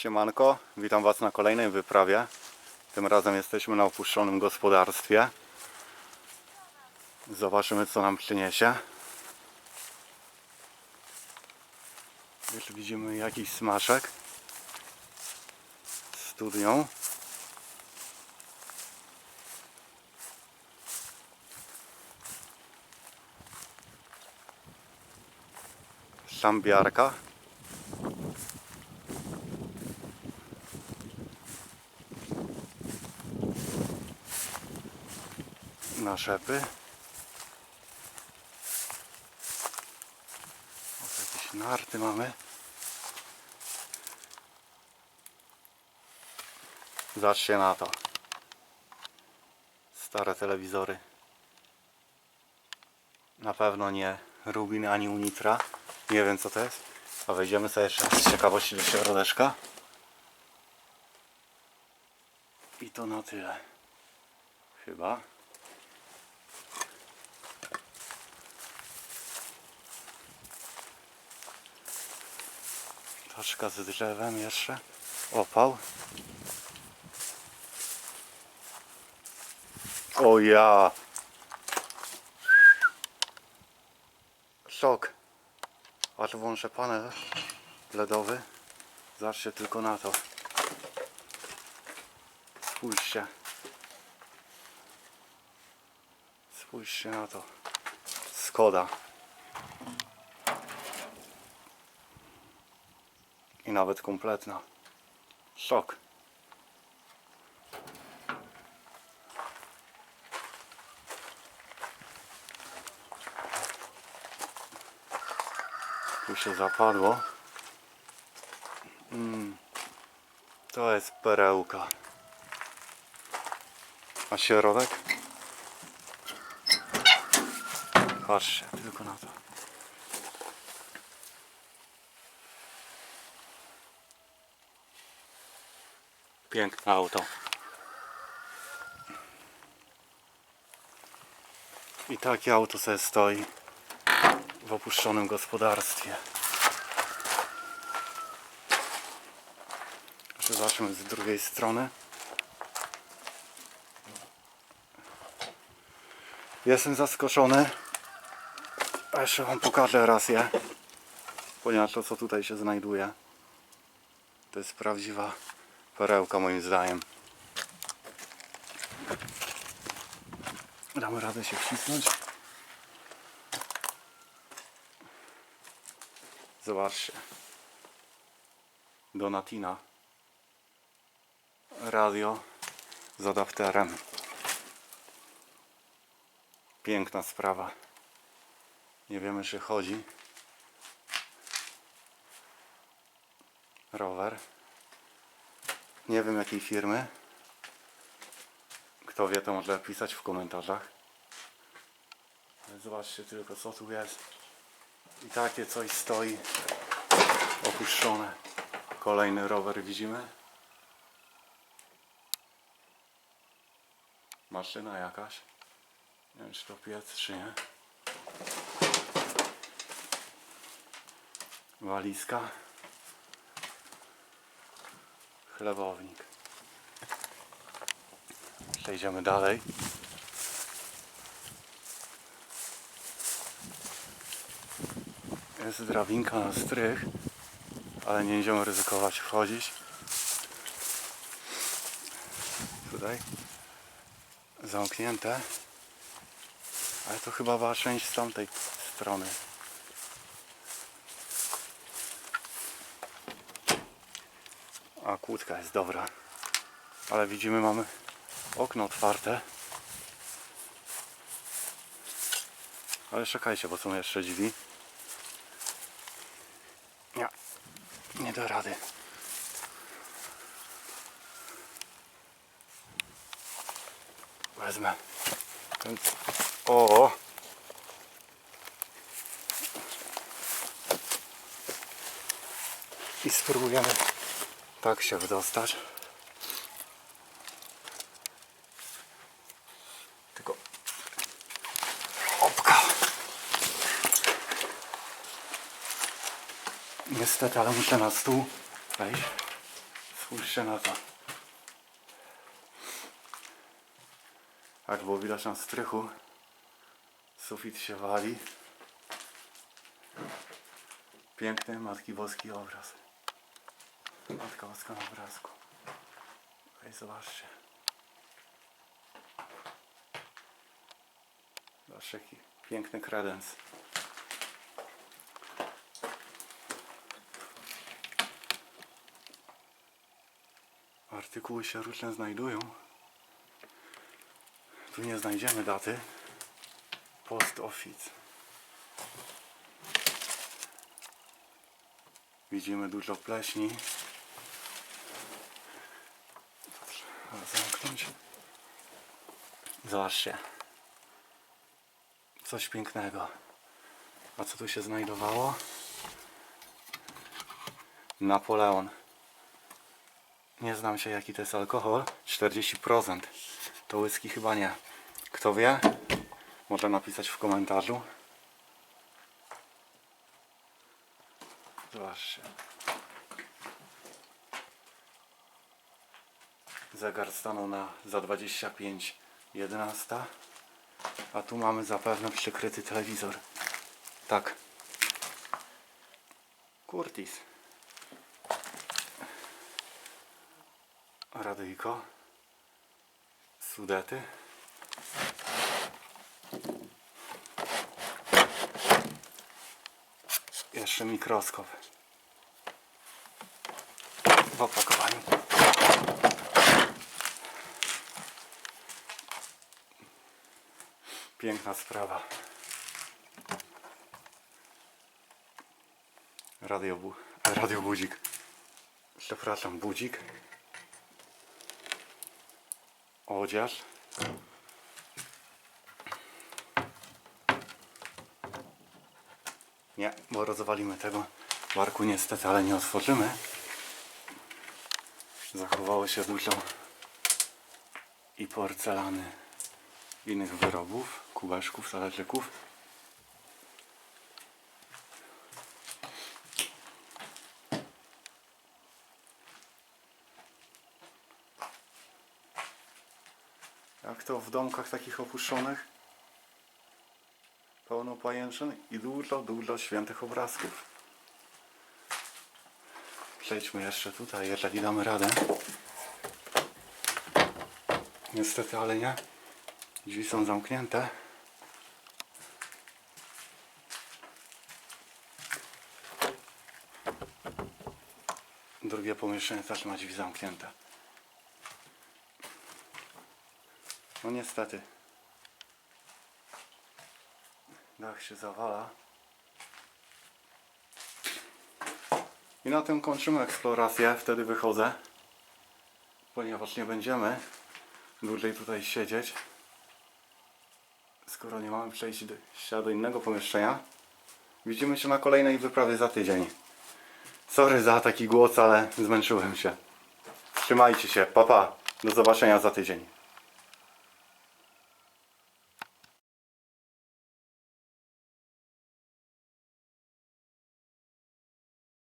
Siemanko, witam Was na kolejnej wyprawie. Tym razem jesteśmy na opuszczonym gospodarstwie. Zobaczymy co nam przyniesie. Już widzimy jakiś smaczek. Studnią. Szambiarka. Na szepy. Oto jakieś narty mamy. Zobaczcie na to. Stare telewizory. Na pewno nie Rubin ani Unitra. Nie wiem co to jest. A wejdziemy sobie jeszcze z ciekawości do środeczka. I to na tyle. Chyba. Taczka z drzewem jeszcze. Opał. O ja. Szok. Aż włączę panel LEDowy. Zobaczcie tylko na to. Spójrzcie. Spójrzcie na to. Skoda. I nawet kompletna. Szok. Tu się zapadło. Mm. To jest perełka. A środek? Patrzcie tylko na to. Piękne auto. I takie auto sobie stoi w opuszczonym gospodarstwie. Jeszcze Zobaczmy z drugiej strony. Jestem zaskoczony. A jeszcze Wam pokażę raz je. Ponieważ to co tutaj się znajduje to jest prawdziwa perełka moim zdaniem. Damy radę się wcisnąć. Zobaczcie. Donatina. Radio z adapterem. Piękna sprawa. Nie wiemy czy chodzi. Rower. Nie wiem jakiej firmy. Kto wie, to może pisać w komentarzach. Zobaczcie tylko co tu jest. I takie coś stoi opuszczone. Kolejny rower widzimy. Maszyna jakaś. Nie wiem czy to piec czy nie. Walizka. Chlebownik. Przejdziemy dalej. Jest drabinka na strych, ale nie będziemy ryzykować wchodzić. Tutaj zamknięte, ale to chyba była część z tamtej strony. A kłódka jest dobra. Ale widzimy, mamy okno otwarte. Ale czekajcie, bo są jeszcze drzwi. Nie, nie da rady. Wezmę. Ten... O! I spróbujemy tak się wydostać. Tylko opka. Niestety, ale muszę na stół wejść. Spójrzcie na to. Jak było widać na strychu, sufit się wali. Piękny Matki Boski obraz. Matka Boska na obrazku. Ej, zobaczcie. Zobaczcie, jaki piękny kredens. Artykuły się różne znajdują. Tu nie znajdziemy daty. Post office. Widzimy dużo pleśni. Zamknąć. Zobaczcie. Coś pięknego. A co tu się znajdowało? Napoleon. Nie znam się jaki to jest alkohol. 40%. To whisky chyba nie. Kto wie? Może napisać w komentarzu. Zobaczcie. Zegar stanął na za 25 11. A tu mamy zapewne przykryty telewizor. Tak. Curtis. Radyjko. Sudety. Jeszcze mikroskop. W opakowaniu. Piękna sprawa. Radio, bu radio budzik. Przepraszam, budzik. Odzież. Nie, bo rozwalimy tego barku niestety, ale nie otworzymy. Zachowało się dużo i porcelany, innych wyrobów, kubeczków, talerzyków. Jak to w domkach takich opuszczonych? Pełno pajęczyn i dużo, dużo świętych obrazków. Przejdźmy jeszcze tutaj, jeżeli damy radę. Niestety, ale nie. Drzwi są zamknięte. Drugie pomieszczenie też ma drzwi zamknięte. No niestety. Dach się zawala. I na tym kończymy eksplorację. Wtedy wychodzę. Ponieważ nie będziemy dłużej tutaj siedzieć. Skoro nie mamy przejść do, innego pomieszczenia. Widzimy się na kolejnej wyprawie za tydzień. Sorry za taki głos, ale zmęczyłem się. Trzymajcie się. Pa, pa. Do zobaczenia za tydzień.